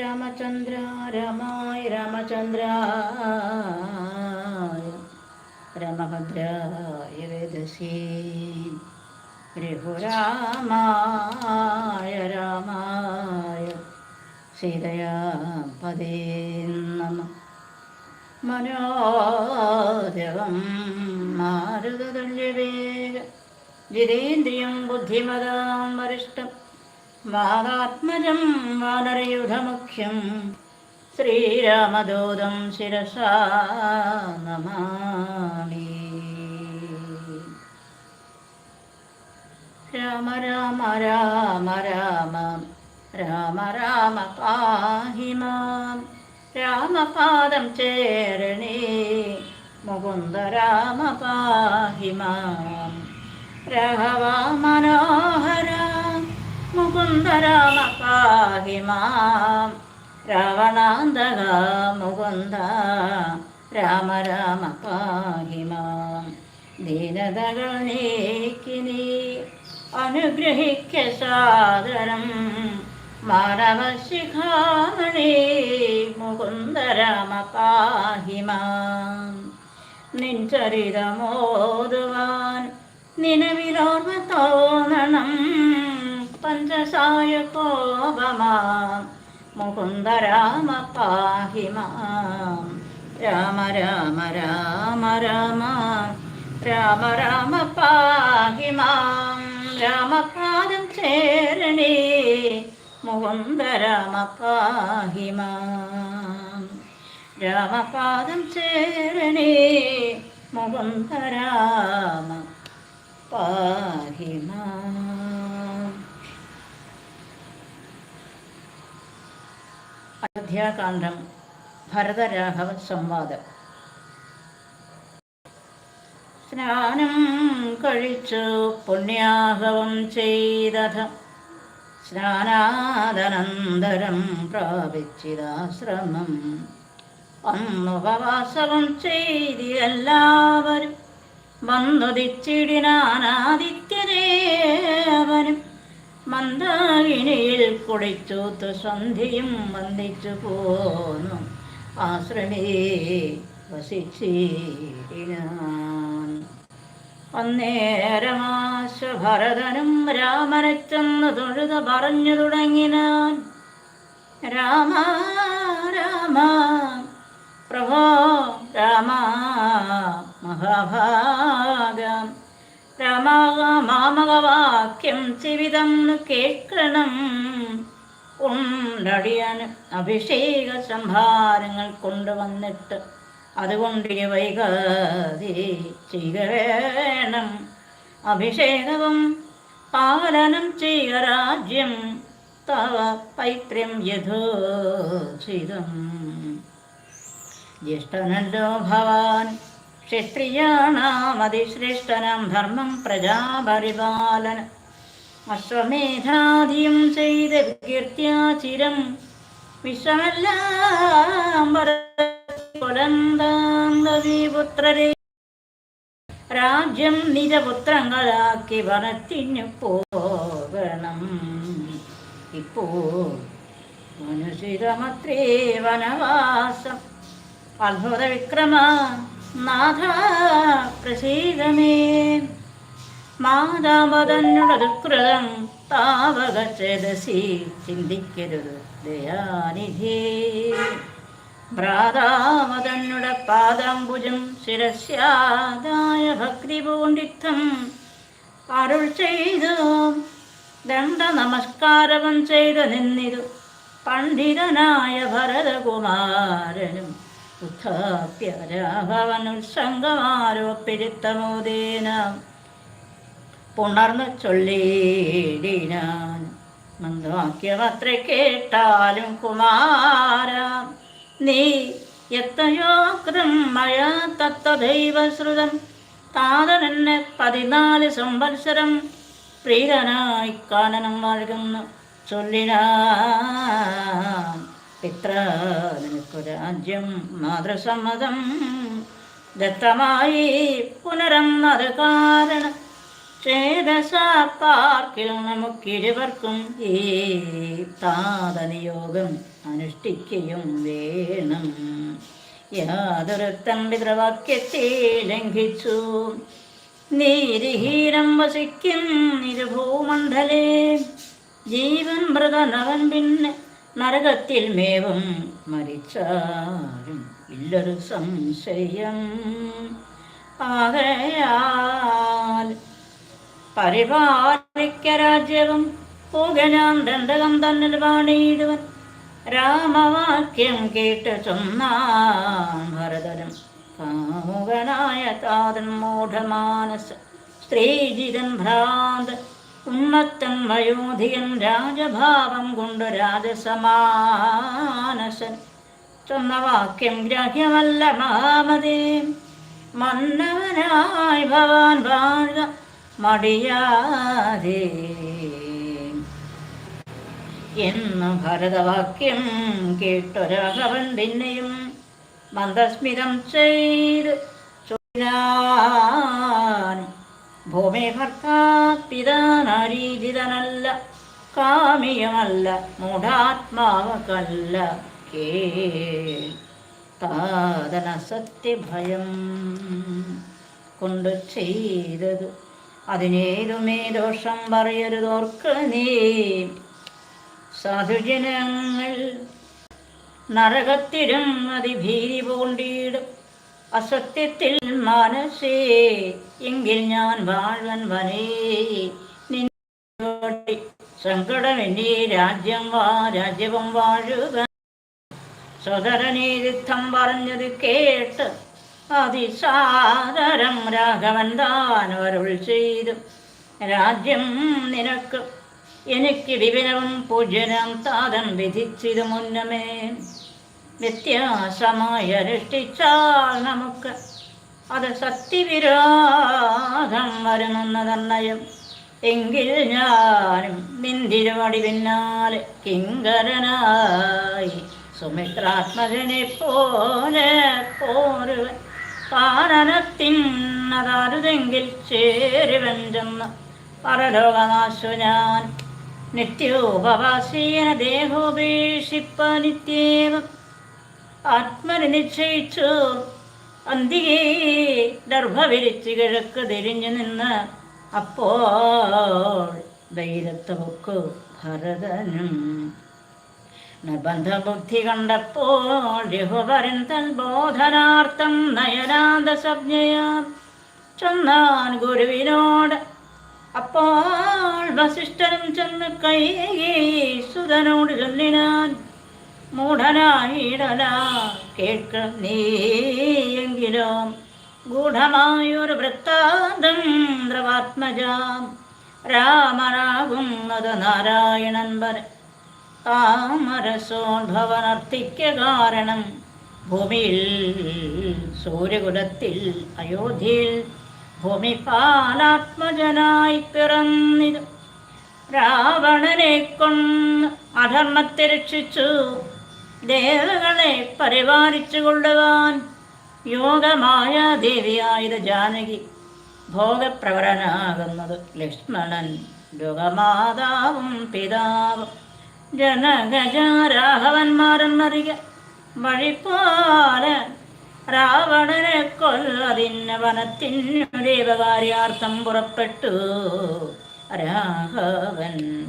രാമചന്ദ്ര രാമായ രാമചന്ദ്രായ രാമഭദ്രായ വേദസേ. രഘുരാമായ രാമായ സീതയാ പദേ നമ. മനോദേവം മാരുതതുല്യവേഗ. ജിതേന്ദ്രിയം ബുദ്ധിമതാം വരിഷ്ടം വാദാത്മജം വാനരയുധമുഖ്യം. ശ്രീരാമദൂതം ശിരസാ നമാമി. രാമ രാമ രാമ രാമ. രാമ രാമ പാഹി മാം. രാമപാദം ചേരണേ. മുകുന്ദ രാമ പാഹി മാം. രാഘവ മനോഹര മുകുന്ദ രാമ പാഹി മാം രാവണാന്തക മുകുന്ദ രാമ രാമ പാഹി മാം ദീനതകൾ നീക്കിനി അനുഗ്രഹിക്ക സാദരം. മാനവശിഖാമണി മുകുന്ദരാമ പാഹി മാം നിൻചരിതമോതുവാൻ നിലവിലോർമ്മ തോന്നണം. പഞ്ചസായ കോപമാം മുകുന്ദരാമ പാഹി മാം രാമ രാമ രാമ രാമ. രാമ രാമ പാഹി മാം രാമപാദം ചേരണേ. മുകുന്ദ രാമ പാഹി മാം രാമപാദം ചേരണേ. മുകുന്ദ രാമ പാഹി അയോധ്യാകാന്ഡം ഭരതരാഘവ സംവാദം. സ്നാനം കഴിച്ചു പുണ്യാഹവം ചെയ്തഥ സ്നാനാദനന്തരം പ്രാപിച്ചിതാശ്രമം. അന്നുപവാസവും ചെയ്തിരെല്ലാവരും വന്നുദിച്ചിടിനാനാദിത്യദേവനും മന്ദാകിനിയിൽ കുടിച്ചൂത്ത് സന്ധിയും വന്ദിച്ചു പോന്നു. ആശ്രമേ വസിച്ചിടിനാൻ അന്നേരമാശ ഭരതനും രാമനെ ചെന്ന് തൊഴുത പറഞ്ഞു തുടങ്ങിനാൻ. രാമ രാമ പ്രഭോ രാമ മഹാഭാഗം രാമാമാമകവാക്യം ചിവിതം കേൾക്കണം. ഉണ്ടടിയാണ് അഭിഷേക സംഭാരങ്ങൾ കൊണ്ടുവന്നിട്ട് അതുകൊണ്ട് വൈകാതെ ചെയ്യുക വേണം. അഭിഷേകവും പാലനം ചെയ്യുക രാജ്യം തവ പൈത്രം യഥോചിതം. ജ്യേഷ്ഠനല്ലോ ഭവാൻ ക്ഷത്രിയാണാമതിശ്രേഷ്ഠനാം ധർമ്മം പ്രജാപരിപാലന. അശ്വമേധാദിയും ചെയ്ത് കീർത്തിയാചിരം വിശ്വമെല്ലാം പുത്രരെ രാജ്യം നിജപുത്രങ്ങളാക്കി വനത്തിനു പോകണം. ഇപ്പോ മനുഷ്യമത്രേ വനവാസം. അത്ഭുത വിക്രമ നാഥ പ്രസീതമേ. മാതാപതന്നുടെ ദുഃകൃതം താവക ചേതസി ചിന്തിക്കരുത് ദയാനിധി. ഭ്രാതാവതന്നുടെ പാദാംബുജം ശിരസ്യാദായ ഭക്തി പൂണ്ടിത്തം അരുൾ ചെയ്തു. ദണ്ഡ നമസ്കാരവും ചെയ്തു നിന്നിരു പണ്ഡിതനായ ഭരതകുമാരനും. ഉത്ഥാപ്യ രാഘവനുത്സംഗമാരോപ്പിരുത്തമോദേന പുണർന്നു ചൊല്ലിടിനാൻ മന്ദവാക്യമത്ര കേട്ടാലും കുമാര നീ എത്രയോ കൃതം മയ തത്തദൈവ ശ്രുതം താതനെന്നെ പതിനാല് സംവത്സരം പ്രീതനായി കാനനം നൽകുന്നു ചൊല്ലിനാൻ. പിത്ര നിനക്കു മാതൃസമ്മതം ദത്തമായി പുനരന്നത് കാരണം ചേതസാപ്പാർക്കിൽ നമുക്കിരുവർക്കും ഈ താതനിയോഗം അനുഷ്ഠിക്കുകയും വേണം. യാതൊരുത്തൻ പിതൃവാക്യത്തെ ലംഘിച്ചു. നീരിഹീനം വസിക്കും ഇരുഭൂമണ്ഡലേ ജീവൻ മൃതനവൻ പിന്നെ നരകത്തിൽ മേവം മരിച്ചാലും ഇല്ലൊരു സംശയം. ആകയാൽ പരിപാലിക്ക രാജ്യവും പൂകനാൻ ദണ്ഡകം തന്നിൽ പാണിയിടുവൻ രാമവാക്യം കേട്ട് ചൊന്നാൻ ഭരതനും കാമുകനായ താതൻ മൂഢമാനസ. സ്ത്രീജിതൻ ഭ്രാന്ത് ഉന്മത്തൻ വയോധിയൻ രാജഭാവം കൊണ്ട് രാജസമാനസൻ. ചൊന്ന വാക്യം ഗ്രാഹ്യമല്ല മഹാമതി. മന്നവനായി ഭവാൻ വാഴുക മടിയാതെ. എന്ന് ഭരതവാക്യം കേട്ടൊരാഘവൻ പിന്നെയും മന്ദസ്മിതം ചെയ്ത് ചൊല്ലാൻ ഭൂമി പിതാനരീചിതനല്ല കാമിയമല്ല മൂഢാത്മാവകല്ല കേ താതന സത്യഭയം കൊണ്ട് ചെയ്തത്. അതിനേതുമേ ദോഷം പറയരുതോർക്ക് നീ. സാധുജനങ്ങൾ നരകത്തിലും അതിഭീതി പൂണ്ടിടും. അസത്യത്തിൽ മനസ്സേ എങ്കിൽ ഞാൻ വാഴൻ വനേ നിന്നോടി സങ്കടമെന്നീ രാജ്യം വാ രാജ്യവും വാഴുക സ്വതരനീതിത്വം പറഞ്ഞത് കേട്ട് അതിസാദരം രാഘവൻ താൻ അരുൾ ചെയ്തു. രാജ്യം നിനക്ക് എനിക്ക് വിപിനവും പൂജനം താതം വിധിച്ചിതു മുന്നമേ. വ്യത്യാസമായി അനുഷ്ഠിച്ചാൽ നമുക്ക് അത് സത്യവിരോധം വരുമെന്ന നിർണയം. എങ്കിൽ ഞാനും നിന്തിരുവടി പിന്നാലെ കിങ്കരനായി സുമിത്രാത്മജനെ പോലെ പോരുവൻ. പാലനത്തിന്നതാരുതെങ്കിൽ ചേരുവൻ ചെന്ന് പരലോകമാശു ഞാൻ. നിത്യോപവാസീന ദേഹോപേക്ഷിപ്പ നിത്യേവം ആത്മനി നിശ്ചയിച്ചു അന്തികേ ദർഭവിരിച്ച് കിഴക്ക് തിരിഞ്ഞു നിന്ന് അപ്പോൾ ധൈര്യത്ത് പൊക്കു ഭരതനും നിർബന്ധബുദ്ധി കണ്ടപ്പോൾ രഘുവരൻ തൻ ബോധനാർത്ഥം നയനാന്ത സംജ്ഞയാ ചെന്നാൻ ഗുരുവിനോട് അപ്പോൾ വസിഷ്ഠനും ചെന്ന് കൈ സുതനോട് ചൊല്ലിനാൻ മൂഢനായിടല. കേൾക്ക നീയെങ്കിലും ഗൂഢമായൊരു വൃത്താന്തം ദ്രവാത്മജാം. രാമനാകുന്നത് നാരായണൻ വര. താമരസോദ്ഭവനർത്തിക്ക കാരണം. ഭൂമിയിൽ സൂര്യകുലത്തിൽ അയോധ്യയിൽ ഭൂമിപാലാത്മജനായി പിറന്നിത് രാവണനെ കൊണ്ട് അധർമ്മത്തെ രക്ഷിച്ചു. ദേവകളെ പരിപാലിച്ചു കൊള്ളുവാൻ യോഗമായ ദേവിയായത് ജാനകി ഭോഗപ്രവരനാകുന്നത് ലക്ഷ്മണൻ ലോകമാതാവും പിതാവും ജനഗജാരാഘവന്മാരെന്നറിയ വഴിപോലെ രാവണനെ കൊല്ലതിന്ന വനത്തിനു ദേവകാര്യാർത്ഥം പുറപ്പെട്ടു. രാഘവൻ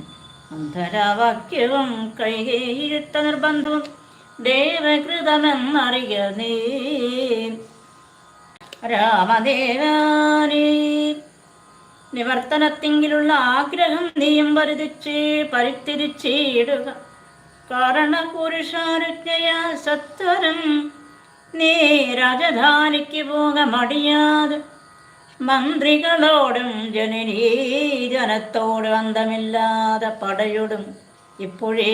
അന്ധരാവാക്യവും കൈകേയിരുത്ത നിർബന്ധവും ദേവകൃതമെന്നറിയ നീ രാമദേവാനീ നിവർത്തനത്തിങ്കിലുള്ള ആഗ്രഹം നീയും വരുതിച്ച് പരിത്തിരിച്ചിടുക. കാരണപുരുഷാരുജ്ഞയ സത്വരം നീ രാജധാനിക്ക് പോക മടിയാതെ. മന്ത്രികളോടും ജനനീ ജനത്തോട് അന്തമില്ലാതെ പടയൊടും. ഇപ്പോഴേ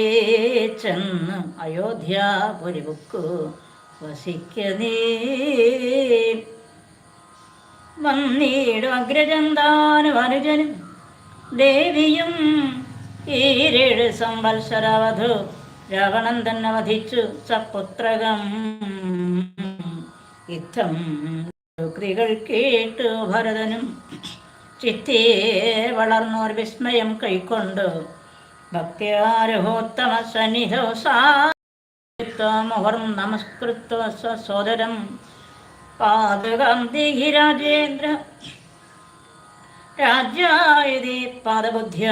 ചെന്ന് അയോധ്യാപുരിബുക്കു വസിക്ക നീ വന്നീടും അഗ്രജന്താനും അനുജനും ദേവിയും ഈരേഴ് സംവത്സരവധു രാവണൻ തന്നെ വധിച്ചു സപുത്രകം. യുദ്ധം ക്രികൾ കേട്ടു ഭരതനും ചിത്തേ വളർന്നോർ വിസ്മയം കൈക്കൊണ്ട് ഭക്തിയാരഹോത്തമ സന്നിധോ സാമുഹർ നമസ്കൃത്വ സോദരം പാതകം ദേഹി രാജേന്ദ്ര രാജ്യായതേ പാദബുദ്ധ്യ.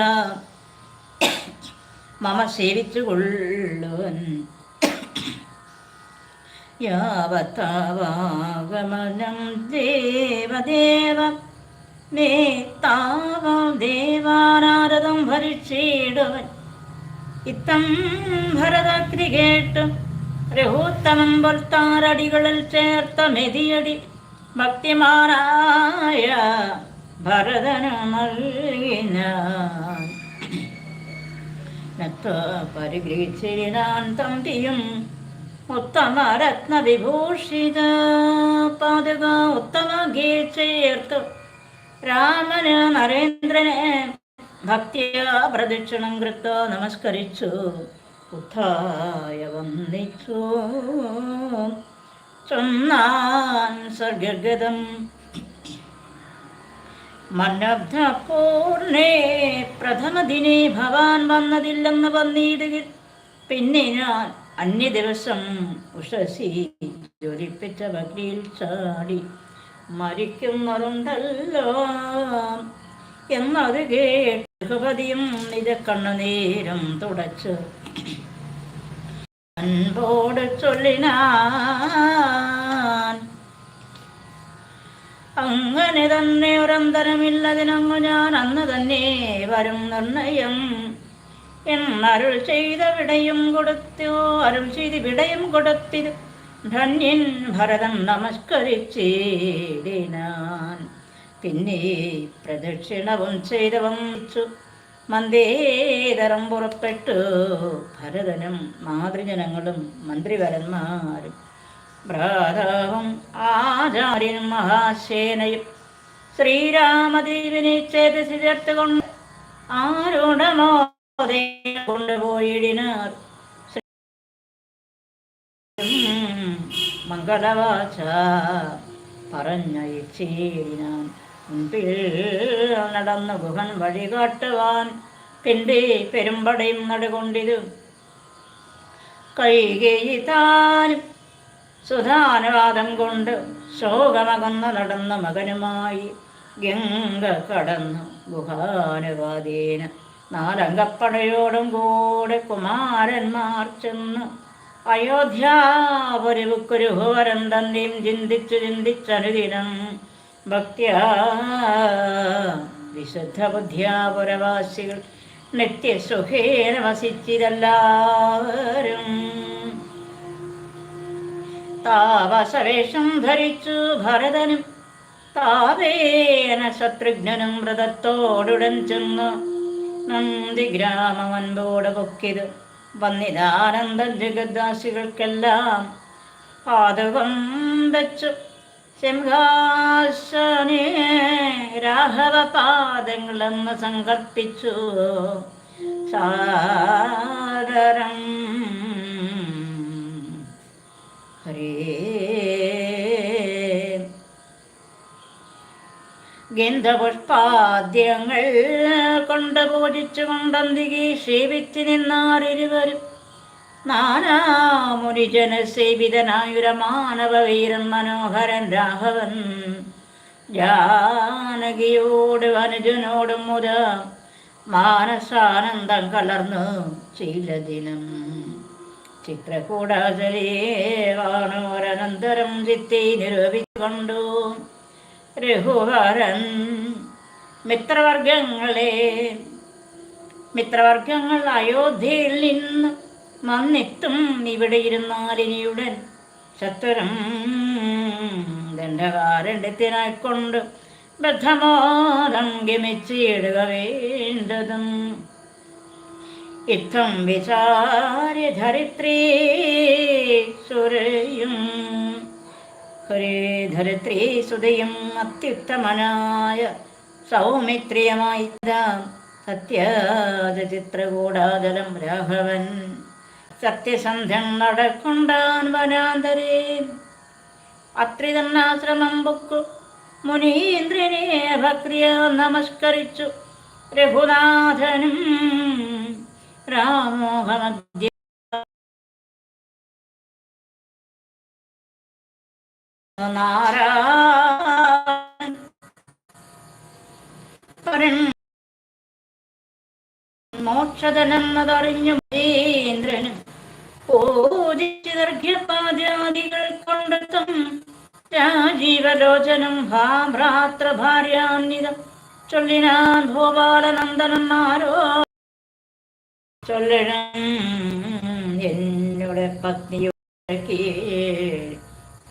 മമ സേവിച്ചുകൊള്ളുവൻ. യാവത്താവാഗമനം ദേവദേവ മേ താവം ദേവാനാരദം ഭരിച്ചിടുവൻ ഇത്തം ഭരതാഗ്നി കേട്ടും രഹൂത്തമം പൊൽത്താരടികളിൽ ചേർത്ത മെതിയടി ഭക്തിമാനായ ഭരതന നൽകിന നത്ത പരിഗ്രഹിച്ചിടാൻ തമ്പിയും ഉത്തമ രത്നവിഭൂഷിത പാതുക ഉത്തമ ഗീ ചേർത്തു രാമന് നരേന്ദ്രനെ ഭക്തിയാ പ്രദക്ഷിണം കൃത്വ നമസ്കരിച്ചു. ഉത്ഥായ വന്ദിച്ചു. ചൊന്നാൻ സ്വർഗഗതം. മന്നബ്ധ പൂർണേ പ്രഥമ ദിനേ ഭവാൻ വന്നതില്ലെന്ന് വന്നിടുകിൽ പിന്നെ ഞാൻ അന്യ ദിവസം ഉഷസി ജ്വലിപ്പിച്ച ഭക്തിയിൽ ചാടി. മരിക്കുന്നതുണ്ടല്ലോ എന്നത് കേട്ട് ഭഗവതിയും നിജ കണ്ണുനീരം തുടച്ച്. അൻപോട് ചൊല്ലിനാൻ. അങ്ങനെ തന്നെ ഒരന്തരമില്ലതിനങ്ങു ഞാൻ അന്ന് തന്നെ വരും നിർണയം. എന്നരുൾ ചെയ്ത വിടയും കൊടുത്തു അരുൾ ചെയ്ത് വിടയും കൊടുത്തിത് ധന്യൻ ഭരതൻ നമസ്കരിച്ചേടിനാൻ. പിന്നെ പ്രദക്ഷിണവും ചെയ്ത വന്നിച്ചു മന്ദേതരം പുറപ്പെട്ടു. ഭരതനും മാതൃജനങ്ങളും മന്ത്രിവരന്മാരും. ഭ്രാതാവും ആചാര്യനും മഹാസേനയും. ശ്രീരാമദേവിനെ ചേതസി ചേർത്തുകൊണ്ട് ആരോടമോ കൊണ്ടുപോയിടിനാർ മംഗളവാച പറഞ്ഞയച്ചേരിനാൻ മുൻപിൽ നടന്നു ഗുഹൻ വഴി കാട്ടുവാൻ പിൻപി പെരുമ്പടയും നടുകൊണ്ടിരു കൈകേയി താനും സുധാനുവാദം കൊണ്ട് ശോകമകന്നു നടന്ന മകനുമായി ഗംഗ കടന്നു. ഗുഹാനുവാദീന നാലംഗപ്പടയോടും കൂടെ കുമാരന്മാർ ചെന്ന്. അയോധ്യാപുരവുക്കൊരു ഘോരം തന്നെയും ചിന്തിച്ചു ചിന്തിച്ചനുദിനം ഭക്തിയ വിശുദ്ധ ബുദ്ധ്യാപുരവാസികൾ നിത്യസുഖേന വസിച്ചിതെല്ലാവരും താപസവേഷം ധരിച്ചു ഭരതനും താപേന ശത്രുഘ്നനും വ്രതത്തോടുടൻ ചെന്നു നന്ദിഗ്രാമവൻപോട് പൊക്കിത്. വന്നിതാനന്ദ ജഗദ്ദാസികൾക്കെല്ലാം പാതകം വെച്ചു. രാഘവ പാദങ്ങളെന്ന് സങ്കൽപ്പിച്ചു സാദരം. ഹരേ ഗന്ധപുഷ്പാദ്യങ്ങൾ കൊണ്ട് പൂജിച്ചു കൊണ്ടന്തികി സേവിച്ചു നിന്നാറിരുവരും നാനാമുനിജന സേവിതനായുര മാനവ വീരൻ മനോഹരൻ രാഘവൻ. ജാനകിയോട് അനുജനോടും മുത മാനസാനന്ദം കലർന്നു ചില ദിനം. ചിത്രകൂടാചലേ വാണോരനന്തരം ചിത്തി നിരൂപിച്ചുകൊണ്ടു. രഘുവരൻ. മിത്രവർഗങ്ങളെ മിത്രവർഗങ്ങൾ അയോധ്യയിൽ നിന്ന് വന്നെത്തും ഇവിടെ ഇരുന്നാലിനിയുടൻ ശത്വരം ദണ്ഡകാരണ്യത്തിനായിക്കൊണ്ട് ബദ്ധമോദം ഗമിച്ചിടുക വേണ്ടതും. ഇത്തം വിചാര്യ ധരിത്രീ സുരയും ഹരേ ധരിത്രീ സുതയും അത്യുത്തമനായ സൗമിത്രിയമായി സത്യാദചിത്രകൂടാതലം രാഘവൻ സത്യസന്ധ്യം നടക്കൊണ്ടാൻ വനാന്തരേ അത്രിതന്നാശ്രമം പൊക്കു മുനീന്ദ്രനെ ഭക്രിയ നമസ്കരിച്ചു രഘുനാഥനും രാമോഹമധ്യ നാരായണൻ മോക്ഷതനെന്നതറിഞ്ഞു മഹേന്ദ്രനും പൂജിച്ച് ദർഘ്യപാദ്യാദികൾ കൊണ്ടെത്തും രാജീവലോചനം ഭാ ഭ്രാത്ര ഭാര്യാന്വിതം ചൊല്ലിനാൻ ഭൂപാലനന്ദനന്മാരോ ചൊല്ലണം. എന്നുടെ പത്നിയുടെ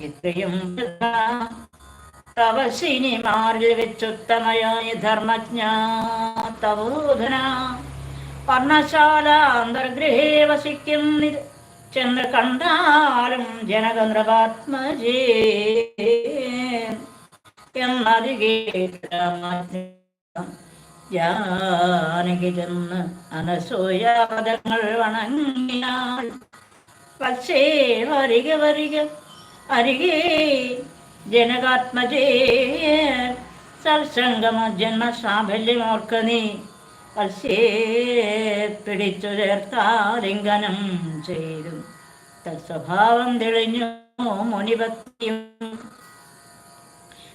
ഇത്രയും തപസിനിമാരിൽ വെച്ചുത്തമയായ ധർമ്മജ്ഞ തവോധന പർണശാല അന്തർഗൃഹേ വസിക്കുന്നിത് ചെന്ന് കണ്ടാലും ജനകന്ദ്രപാത്മജേ എന്നതി ജാനകി ചെന്ന് അനസൂയാപദങ്ങൾ വണങ്ങിയാൽ. പക്ഷേ വരിക വരിക അരികെ ജനകാത്മജേ. സത്സംഗമ ജന്മ സാഫല്യമോർക്ക നീ. പക്ഷേ പിടിച്ചു ചേർത്താലിംഗനം ചെയ്തു. തത്സ്വഭാവം തെളിഞ്ഞു മുനിഭക്തിയും.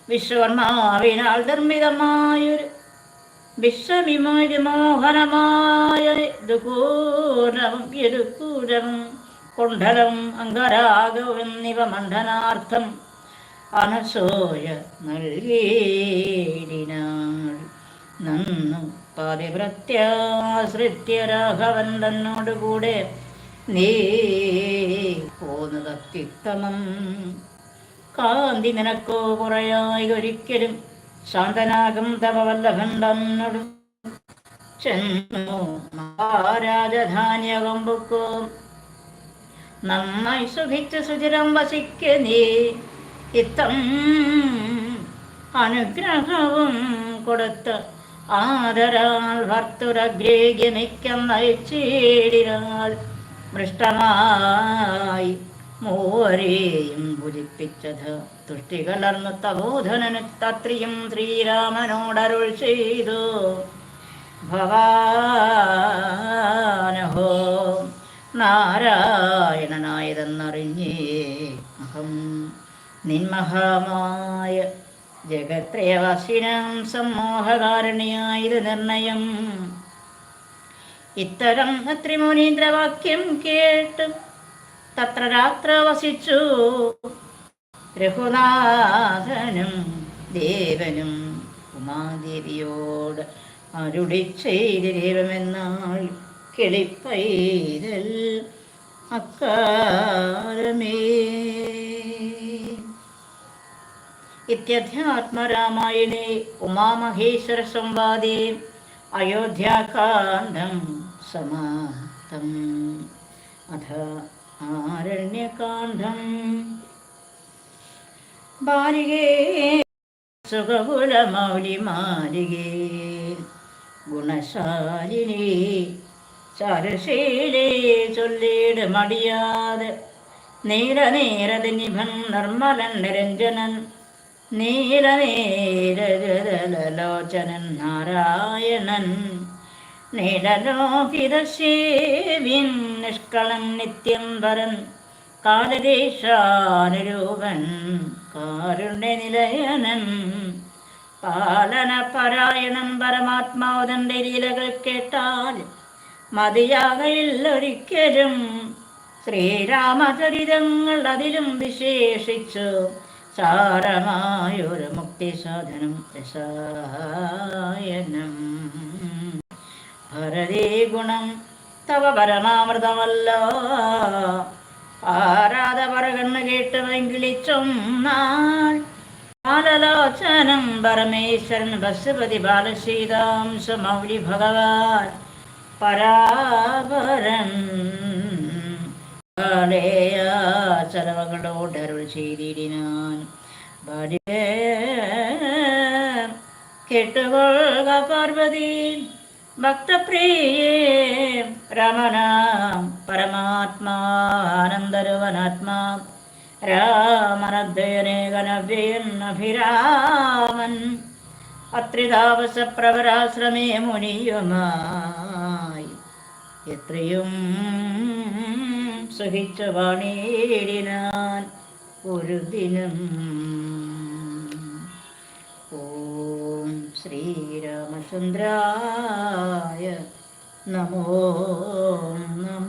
വിശ്വകർമാവിനാൽ നിർമ്മിതമായൊരു വിശ്വവിമോഹനമായ ദുകൂരവും യദുക്കൂരവും കുണ്ഡലം അംഗരാഗവെന്നിവ മണ്ഡനാർത്ഥം അനസൂയ നൽകിയിടിനാൾ നന്നു പാതിവ്രത്യാശ്രിത്യ രാഘവൻ തന്നോടുകൂടെ നീ പോന്നതത്യുത്തമം. കാന്തി നിനക്കോ കുറയായി ഒരിക്കലും. ശാന്തനാകും തപവല്ലഭൻ തന്നോടും. ചെന്നു മഹാരാജധാന്യകം പൊക്കോ നന്നായി സുഖിച്ച് സുചിരം വസിക്ക് നീ. ഇത്തം അനുഗ്രഹവും കൊടുത്ത് ആദരാൾ ഭർത്തുരഗ്രേഗ്യമിക്കം നയിച്ചേടിനാൾ മൃഷ്ടമായി മൂവരെയും ഭുജിപ്പിച്ചത് തുഷ്ടി കലർന്നു തബോധനന് തത്രിയും ശ്രീരാമനോടരുൾ ചെയ്തു. ഭവാനഹോ നാരായണനായതെന്നറിഞ്ഞേ അഹം നിന്മഹാമായ ജഗത്രയവാസിനാം സമ്മോഹകാരണിയായത് നിർണയം. ഇത്തരം ത്രിമുനീന്ദ്രവാക്യം കേട്ട് തത്ര രാത്ര വസിച്ചു. രഘുനാഥനും ദേവനും ഉമാദേവിയോട് അരുളി ചെയ്ത് ദൈവമെന്നാൾ കിളിപ്പൈതൽ അക്കാലമേ. ഇത്യധ്യാത്മരാമായണേ ഉമാമഹേശ്വര സംവാദേ അയോധ്യാകാന്ഡം സമാപ്തം. അഥ ആരണ്യകാന്ഡം. ബാലികേ സുഖകുലമൗലിമാലികേ ഗുണശാലിനി ചാരുശീലേ ചൊല്ലിട് മടിയാതെ. നീല നീരത് നിഭൻ നിർമ്മലൻ നിരഞ്ജനൻ നീല നീരലോചനൻ നാരായണൻ. നീലലോകിതശേവിൻ നിഷ്കളൻ നിത്യം വരൻ. കാലദേശാനുരൂപൻ കാരുണ്യ നിലയനൻ. പാലനപരായണൻ പരമാത്മാവതന്റെ ലീലകൾ കേട്ടാൽ മതിയാകയില്ലൊരിക്കലും ശ്രീരാമചരിതങ്ങൾ അതിലും വിശേഷിച്ചു സാരമായൊരു മുക്തി സാധനം രസായനം. ഭരതീ ഗുണം തവ പരമാമൃതമല്ലോ. ആരാധ പറകണ്ണ് കേട്ട് വെങ്കിളിച്ചൊന്നാൽ ബാലലോചനം പരമേശ്വരൻ ബസുപതി ബാലശ്രീതാംശ മൗലി ഭഗവാൻ. പരാപരൻ. ചെലവകളോട് അരുൾ ചെയ്തിടിനാൻ. കേട്ടുകൊള്ളുക പാർവതി. ഭക്തപ്രിയേ രമണാം പരമാത്മാനന്ദരുവനാത്മാ ആനന്ദരുവനാത്മാ. രാമനദ്വയനേക കനവ്യയന്നഭിരാമൻ അത്രിതാപസപ്രവരാശ്രമേ മുനിയുമായി എത്രയും സഹിച്ച വാണേടിനാൻ ഒരു ദിനം ഓം ശ്രീരാമചന്ദ്രായ നമോ നമ.